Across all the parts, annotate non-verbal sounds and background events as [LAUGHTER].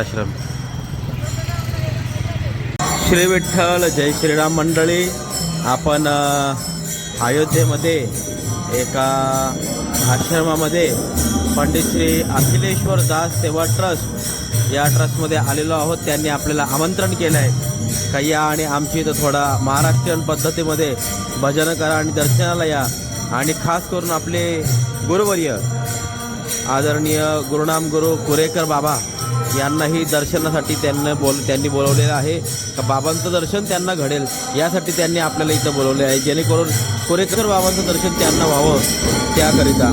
आश्रम श्री विठ्ठल जय श्रीराम मंडळी. आपण अयोध्येमध्ये एका आश्रमामध्ये पंडित श्री अखिलेश्वर दास सेवा ट्रस्ट या ट्रस्टमध्ये आलेलो आहोत. त्यांनी आपल्याला आमंत्रण केलं आहे का या आणि आमची इथं थोडा महाराष्ट्रीयन पद्धतीमध्ये भजन करा आणि दर्शनाला या. आणि खास करून आपले गुरुवर्य आदरणीय गुरुनाम गुरु कुरेकर बाबा यांनाही दर्शनासाठी त्यांना बोल त्यांनी बोलवलेलं आहे. का बाबांचं दर्शन त्यांना घडेल यासाठी त्यांनी आपल्याला इथं बोलवले आहे. जेणेकरून कोरेकर बाबांचं दर्शन त्यांना व्हावं त्याकरिता.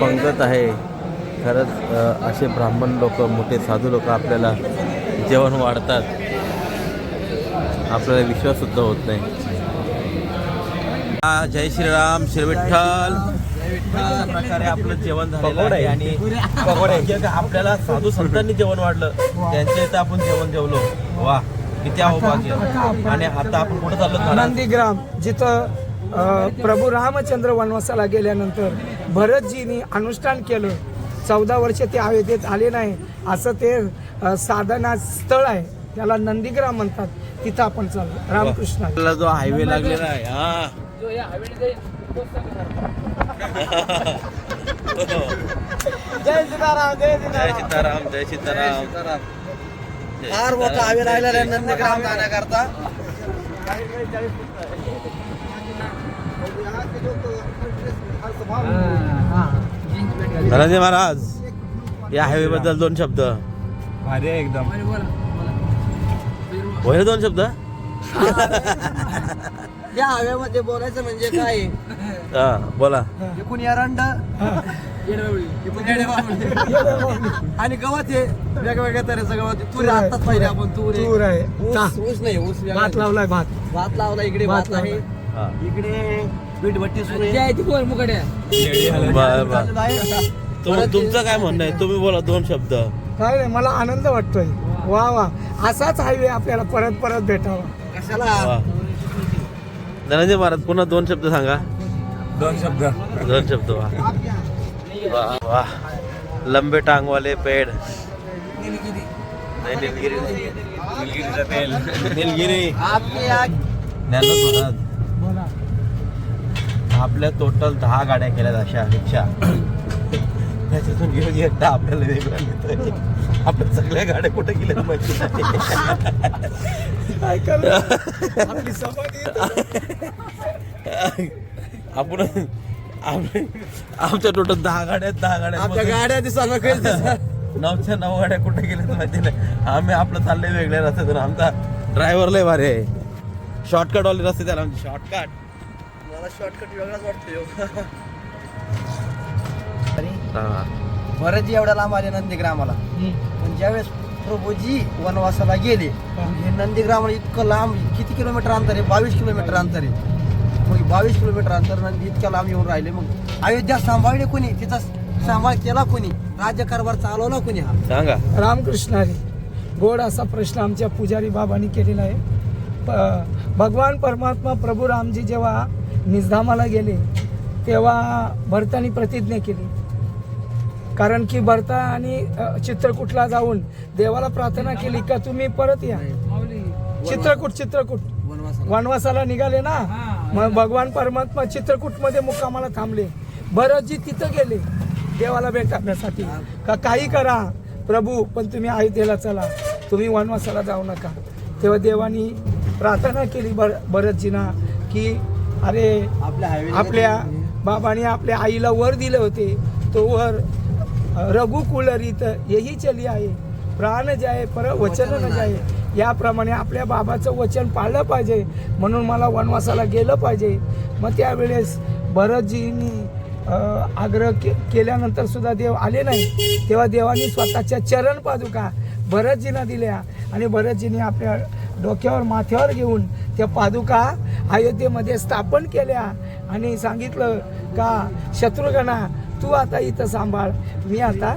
पंगत आहे. खरंच असे ब्राह्मण लोक मोठे साधू लोक आपल्याला जेवण वाढतात. आपल्याला विश्वाससुद्धा होत नाही. हा, जय श्रीराम श्री विठ्ठल. अशा प्रकारे आपलं जेवण झालेलं आहे आणि पकोडे. आपल्याला साधू संतांनी जेवण वाढलं त्यांच्या इथं आपण जेवण जेवलो. वा किती अहोभाग्य आणि आता आपण कुठं चाललो? नंदीग्राम जिथं प्रभू रामचंद्र वनवासाला गेल्यानंतर भरतजींनी अनुष्ठान केलं. चौदा वर्ष ते अयोध्येत आले नाही. असं ते साधना स्थळ आहे. त्याला नंदीग्राम म्हणतात. तिथं आपण चाललो. रामकृष्ण. जो हायवे लागलेला आहे. हा. जय सीताराम जय जय सीताराम जय सीताराम. जय फार मोठा राहिला रे सीताराम. नंदग्राम जाण्याकरता. धनंजय महाराज या हायवे बद्दल दोन शब्द. भारी आहे एकदम. होईल दोन शब्द. [LAUGHS] या हव्यामध्ये बोलायचं म्हणजे काय? हा बोला. एकूण एरंड. [LAUGHS] आणि गवत हे वेगवेगळ्या तऱ्हेचं गवत आहे. तूर आहे, आत्ताच पाहिजे आपण तूर आहे. ऊस नाही ऊस भात. लावलाय भात. भात लावला इकडे भात भात आहे हा. इकडे सुरू आहे. तुम- तुमचं काय म्हणणं आहे? तुम्ही बोला दोन शब्द. काय नाही मला आनंद वाटतोय. वा वा. असाच हायवे आपल्याला परत परत भेटावा. कशाला? वा. धनंजय महाराज पुन्हा दोन शब्द सांगा. दोन शब्द. दोन शब्द वा. वाह वाह लंबे टांग वाले पेड़. नहीं नीलगिरी. नीलगिरी आपली या ज्ञानोबा महाराज. बोला आपल्या टोटल दहा गाड्या केल्यात अशा रिक्षा. त्याच्यातून घेऊन एकटा आपल्याला वेगळं नेतोय. आपल्या सगळ्या गाड्या कुठे गेल्या माहिती आपण आपण- आमच्या टोटल दहा गाड्या दहा गाड्या गाड्या दिसत नऊच्या नऊ गाड्या कुठे गेल्या माहिती नाही. आम्ही आपलं चाललंय वेगळ्या रस्त्यातून. आमचा ड्रायव्हर लय भारी आहे. शॉर्टकट वाले रस्ते त्याला आमचे शॉर्टकट मला शॉर्टकट वेगळाच वाटतो बरेच एवढ्या लांब आले नंदीग्रामाला. पण ज्यावेळेस प्रभूजी वनवासाला गेले हे. नंदीग्रामाला इतकं लांब किती किलोमीटर अंतर आहे? बावीस किलोमीटर अंतर आहे. मग बावीस किलोमीटर अंतर नंदी इतक्या लांब येऊन राहिले. मग अयोध्या सांभाळले कोणी? तिचा सांभाळ केला कोणी? राज्यकारभार चालवला कोणी हा? सांगा. रामकृष्णारी गोड असा प्रश्न आमच्या पुजारी बाबांनी केलेला आहे. भगवान परमात्मा प्रभू रामजी जेव्हा निजधामाला गेले तेव्हा भरतानी प्रतिज्ञा केली. कारण की भरता आणि चित्रकूटला जाऊन देवाला प्रार्थना केली का तुम्ही परत या? चित्रकूट चित्रकूट. वनवासाला. वनवासाला निघाले ना? मग भगवान परमात्मा चित्रकूटमध्ये मुक्कामाला थांबले. भरतजी तिथं गेले देवाला भेटण्यासाठी का काही करा प्रभू पण तुम्ही अयोध्येला चला. तुम्ही वनवासाला जाऊ नका. तेव्हा देवानी प्रार्थना केली भर भरतजींना की अरे आपल्या बाबाने आपल्या आईला वर दिले होते. तो वर रघुकुलरित यही चली आहे. प्राण जाय पर वचन न जाय याप्रमाणे आपल्या बाबाचं वचन पाळलं पाहिजे. म्हणून मला वनवासाला गेलं पाहिजे. मग त्यावेळेस भरतजींनी आग्रह के केल्यानंतर सुद्धा देव आले नाही. तेव्हा देवानी स्वतःच्या चरण पादुका भरतजींना दिल्या. आणि भरतजींनी आपल्या डोक्यावर माथ्यावर घेऊन त्या पादुका अयोध्येमध्ये स्थापन केल्या आणि सांगितलं का शत्रुघ्ना तू आता इथं सांभाळ. मी आता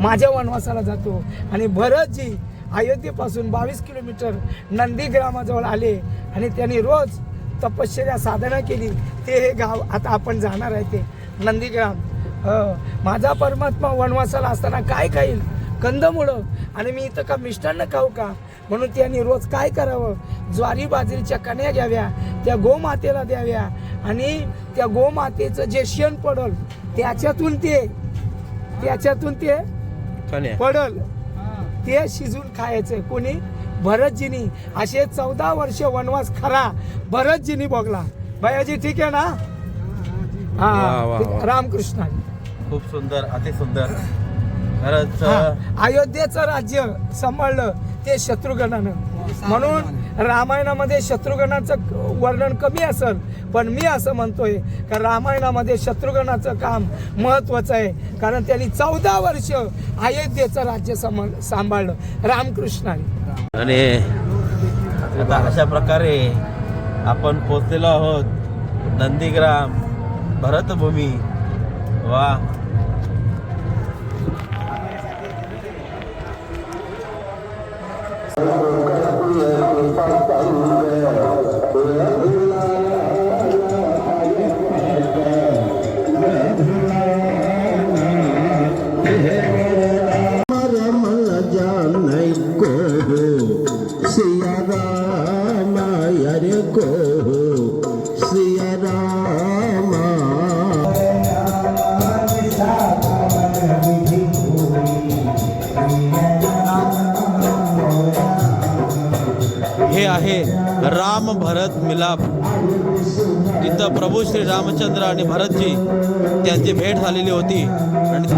माझ्या वनवासाला जातो. आणि भरतजी अयोध्येपासून बावीस किलोमीटर नंदीग्रामाजवळ आले आणि त्यांनी रोज तपश्चर्या साधना केली. ते हे गाव आता आपण जाणार आहे ते नंदीग्राम माझा परमात्मा वनवासाला असताना काय खाईल? कंदमुळं. आणि मी इथं का मिष्टान्न खाऊ का? म्हणून त्यांनी रोज काय करावं? ज्वारी बाजरीच्या कण्या घ्याव्या त्या गोमातेला द्याव्या. आणि त्या गोमातेचं जे शेण पडल त्याच्यातून ते त्याच्यातून ते कन्या पडल. ते शिजून खायचं. कोणी? भरतजीनी. असे चौदा वर्ष वनवास खरा. भरतजीनी बघला भयाजी ठीक आहे ना? हा. रामकृष्ण. खूप सुंदर अति सुंदर खरंच हा, अयोध्येचं राज्य सांभाळलं. ते शत्रुघ्नानं. म्हणून रामायणामध्ये शत्रुघ्नाचं वर्णन कमी असेल पण मी असं म्हणतोय का रामायणामध्ये शत्रुघ्नाचं काम महत्वाचं आहे. कारण त्यांनी चौदा वर्ष अयोध्येचं राज्य सांभाळ सांभाळलं रामकृष्णाने. आणि आता अशा प्रकारे आपण पोचलेलो आहोत नंदीग्राम भरतभूमी. वा. Remember. आहे राम भरत मिलाप. तिथं प्रभू श्री रामचंद्र आणि भरतजी त्यांची भेट झालेली होती. आणि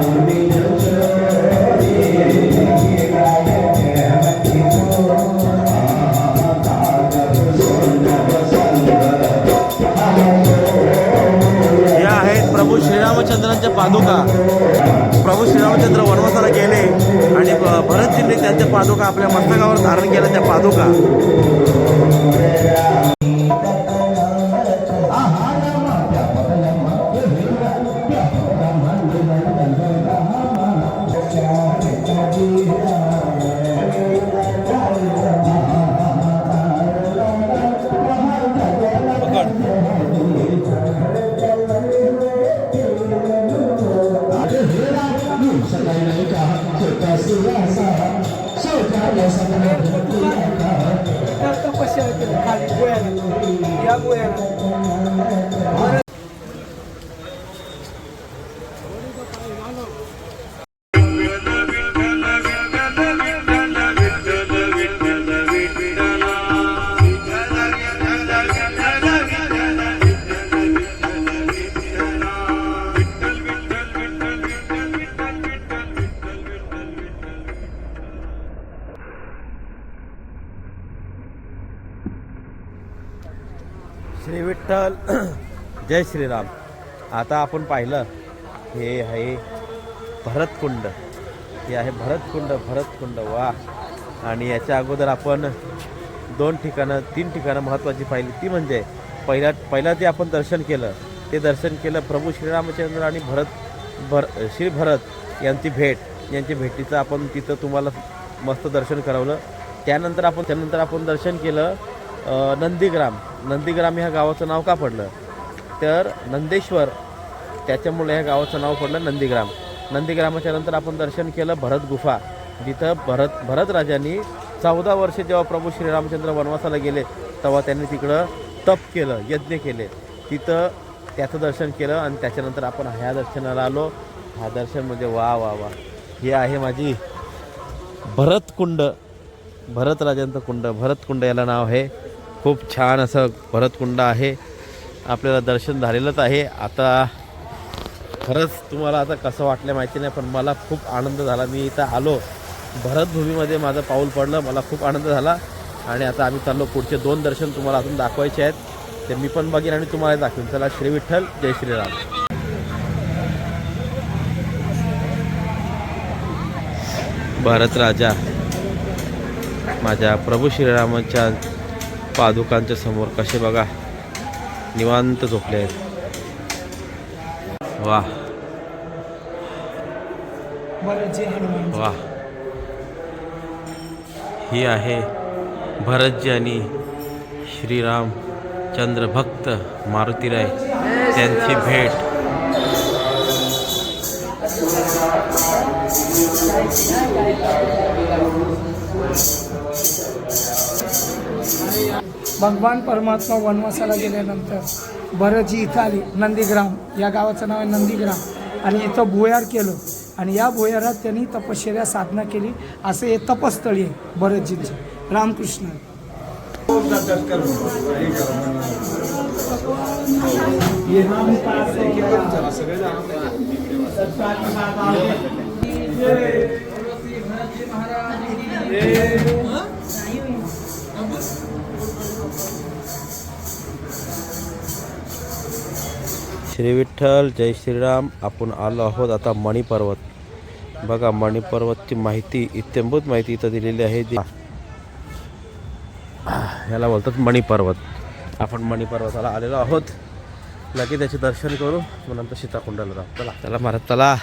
या आहेत प्रभू श्रीरामचंद्रांच्या पादुका. प्रभू श्रीरामचंद्र वनवासाला गेले आणि भरतजींनी त्यांच्या पादुका आपल्या मस्तकावर धारण केल्या त्या पादुका. जय श्रीराम. आता आपण पाहिलं हे आहे भरतकुंड. हे आहे भरतकुंड भरतकुंड वा. आणि याच्या अगोदर आपण दोन ठिकाणं तीन ठिकाणं महत्त्वाची पाहिली. ती म्हणजे पहिल्या पहिला जे आपण दर्शन केलं ते दर्शन केलं प्रभू श्रीरामचंद्र आणि भरत भर श्री भरत यांची भेट. यांची भेटीचं आपण तिथं तुम्हाला मस्त दर्शन करवलं. त्यानंतर आपण त्यानंतर आपण दर्शन केलं नंदीग्राम. नंदीग्राम ह्या गावाचं नाव का पडलं? तर नंदेश्वर त्याच्यामुळे ह्या गावाचं नाव पडलं नंदीग्राम. नंदीग्रामाच्या नंतर आपण दर्शन केलं भरत गुफा. जिथं भरत भरत राजांनी चौदा वर्षे जेव्हा प्रभू श्रीरामचंद्र वनवासाला गेले तेव्हा त्यांनी तिकडं तप केलं यज्ञ केले. तिथं त्याचं दर्शन केलं आणि त्याच्यानंतर आपण ह्या दर्शनाला आलो. हा दर्शन म्हणजे वा वा वा. हे आहे माझी भरतकुंड भरतराजांचं कुंड. भरतकुंड याला नाव आहे. खूप छान असं भरतकुंड आहे. आपल्याला दर्शन झालेलंच आहे. आता खरंच तुम्हाला आता कसं वाटलं माहिती नाही पण मला खूप आनंद झाला. मी इथं आलो. भरतभूमीमध्ये माझं पाऊल पडलं. मला खूप आनंद झाला. आणि आता आम्ही चाललो पुढचे दोन दर्शन तुम्हाला अजून दाखवायचे आहेत. ते मी पण बघीन आणि तुम्हाला दाखवेन. चला श्री विठ्ठल जय श्रीराम भारत राजा माझ्या प्रभू श्रीरामांच्या पादुकांच्या समोर कसे बघा. निवांत झोपले आहेत. वा. वा. ही आहे भरतजी आणि श्रीराम चंद्र भक्त मारुतीराय त्यांची भेट. भगवान परमात्मा वनवासाला गेल्यानंतर भरतजी इथं आली नंदीग्राम या गावाचं नाव आहे नंदीग्राम. आणि इथं भुयार केलं. आणि या भुयारात त्यांनी तपश्चर्या साधना केली. असं हे तपस्थळी आहे भरतजींचे रामकृष्ण. श्री विठ्ठल जय श्रीराम. आपण आलो आहोत आता मणिपर्वत. बघा मणिपर्वतची माहिती इत्यंभूत माहिती इथं दिलेली आहे. जी याला बोलतात मणिपर्वत. आपण मणिपर्वताला आलेलो आहोत. लगेच त्याचे दर्शन करू. मग नंतर सीताकुंडाला जाऊ. चला. चला महाराज चला.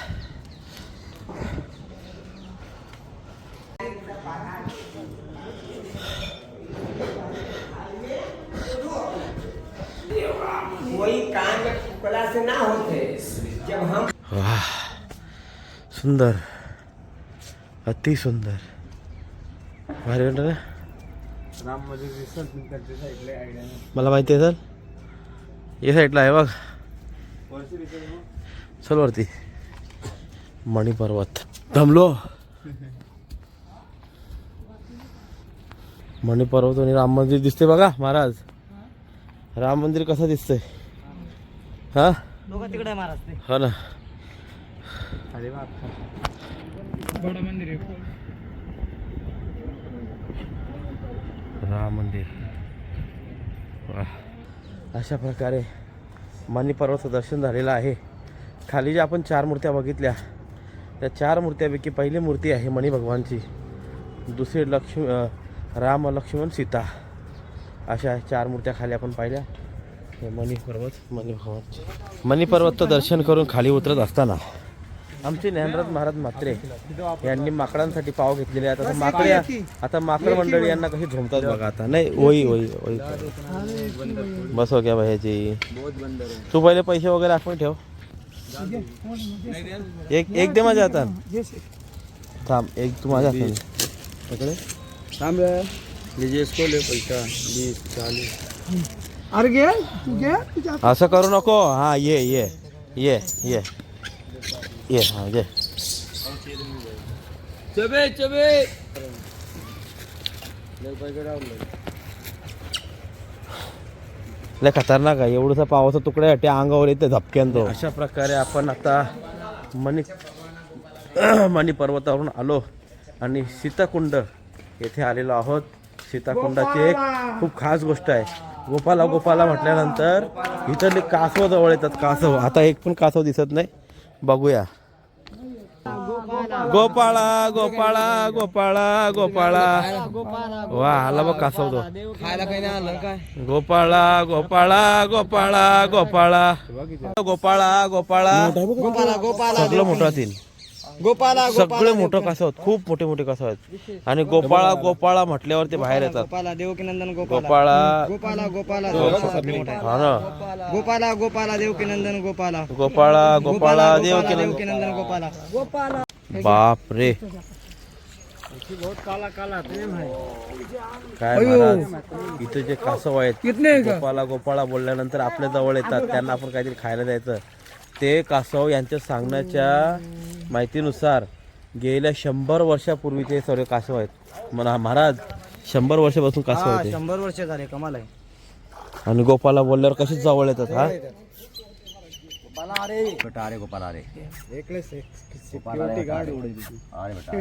सुंदर अति सुंदर. भारी वाटलं ना मला माहिती आहे सर. या साईडला आहे बघ. चल वरती. मणिपर्वत थांबलो मणी पर्वत आणि राम मंदिर दिसते बघा महाराज. राम मंदिर कसं दिसतंय? हा? तिकडे महाराज हो ना. राम मंदिर. वा. अशा प्रकारे मणी पर्वताचं दर्शन झालेलं आहे. खाली ज्या आपण चार मूर्त्या बघितल्या त्या चार मूर्त्यापैकी पहिली मूर्ती आहे मणी भगवानची. दुसरी लक्ष्मी राम लक्ष्मण सीता. अशा चार मूर्त्या खाली आपण पाहिल्या. हे मणी पर्वत मणी भगवानचे. मणी पर्वतचं दर्शन करून खाली उतरत असताना आमचे ज्ञानराज महाराज म्हात्रे यांनी माकडांसाठी पाव घेतलेले आहेत. आता माकडे आता माकड मंडळी यांना कशी झोमतात बघा आता. नाही ओई ओई ओई बस हो गया भैयाजी. तू पहिले पैसे वगैरे आपण ठेव. एक एक दे माझ्या हातात. थांब एक तू माझ्या हातात पकडे. लीजिए इसको ले पैसा चालीस अरे घे असं करू नको. हा ये ये ये ये. ये हा ये चबे चबे. लय खतरनाक आहे एवढसा पावाचा तुकडा त्या अंगावर येते झपक्यान तो. अशा प्रकारे आपण आता मणी [CLEARS THROAT] मणी पर्वतावरून आलो आणि सीताकुंड येथे आलेलो आहोत. सीताकुंडाची एक खूप खास गोष्ट आहे. गोपाला गोपाला म्हटल्यानंतर इथले कासव जवळ येतात कासव. आता एक पण कासव दिसत नाही. बघूया. गोपाळा गोपाळा गोपाळा गोपाळा वा आला बघ कासव तो खायला काही नाही आलं काय गोपाळा गोपाळा गोपाळा गोपाळा गोपाळा गोपाळा गोपाला गोपाला सगळं मोठं तीन गोपाला सगळे मोठं कासव आहेत खूप मोठे मोठे कासव आहेत आणि गोपाळा गोपाळा म्हटल्यावर ते बाहेर येतात. गोपाला देवकीनंदन गोपाळा गोपाला गोपाला हा ना गोपाला गोपाला देवकीनंदन गोपाला गोपाळा गोपाळा केलं देवकीनंदन गोपाला बाप रे काय महाराज इथे जे कासव आहेत गोपाला गोपाळा बोलल्यानंतर आपल्या जवळ येतात. त्यांना आपण काहीतरी खायला द्यायचं. ते कासव यांच्या सांगण्याच्या माहितीनुसार गेल्या शंभर वर्षापूर्वी ते सर्व कासव आहेत. म्हणा महाराज शंभर वर्षापासून कासव होते शंभर वर्ष झाले कमाल आहे. आणि गोपाला बोलल्यावर कशीच जवळ येतात हा? बेटा अरे. गोपाला अरे. अरे बेटा.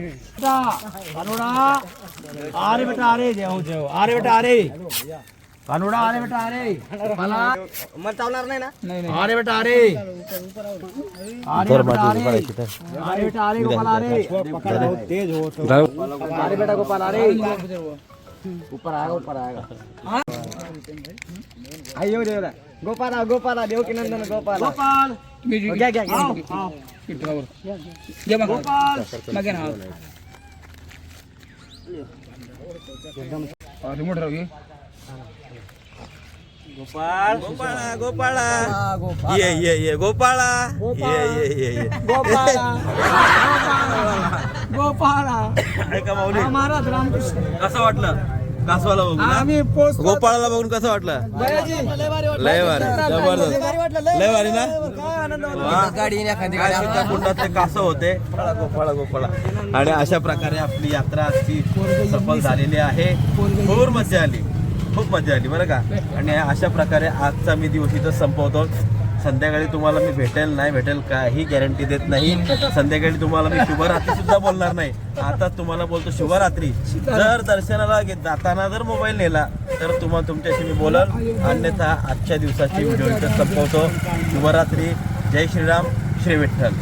अरे बेटा अरे जेव जेव अरे बेटा अरे. कानोडा अरे बेटा अरे. मला मग चावणार नाही ना? अरे बेटा अरे. माझी पडायची तर. अरे बेटा अरे गोपाला अरे. तेज हो अरे बेटा गोपाल अरे. ऊपर आएगा ऊपर आएगा आइयो रे गोपाला गोपाला देवकी नंदन गोपाला गोपाल घ्या घ्या घ्या गोपाल गोपाळ गोपाळा गोपाळा ये ये ये गोपाळा ये ये ये ये गोपाळा ऐका माऊली महाराज रामकृष्ण कसं वाटलं कासवाला बघून? आम्ही गोपाळाला बघून कसं वाटलं? लय भारी जबरदस्त. लय भारी ना? वा. काय सीताकुंडात ते कासव होते. गोपाळा गोपाळा गोपाळा. आणि अशा प्रकारे आपली यात्रा आजची सफल झालेली आहे. भरपूर मजा आली. खूप मजा आली बरं का? आणि अशा प्रकारे आजचा मी दिवस इथं संपवतो. संध्याकाळी तुम्हाला मी भेटेल नाही भेटेल काही गॅरंटी देत नाही. संध्याकाळी तुम्हाला मी शुभरात्री सुद्धा बोलणार नाही. आता तुम्हाला बोलतो शुभरात्री. जर दर्शनाला जाताना जर मोबाईल नेला तर तुम्हाला तुमच्याशी मी बोलल. अन्यथा आजच्या दिवसाची व्हिडिओ संपवतो. शुभरात्री. जय श्रीराम. श्री विठ्ठल.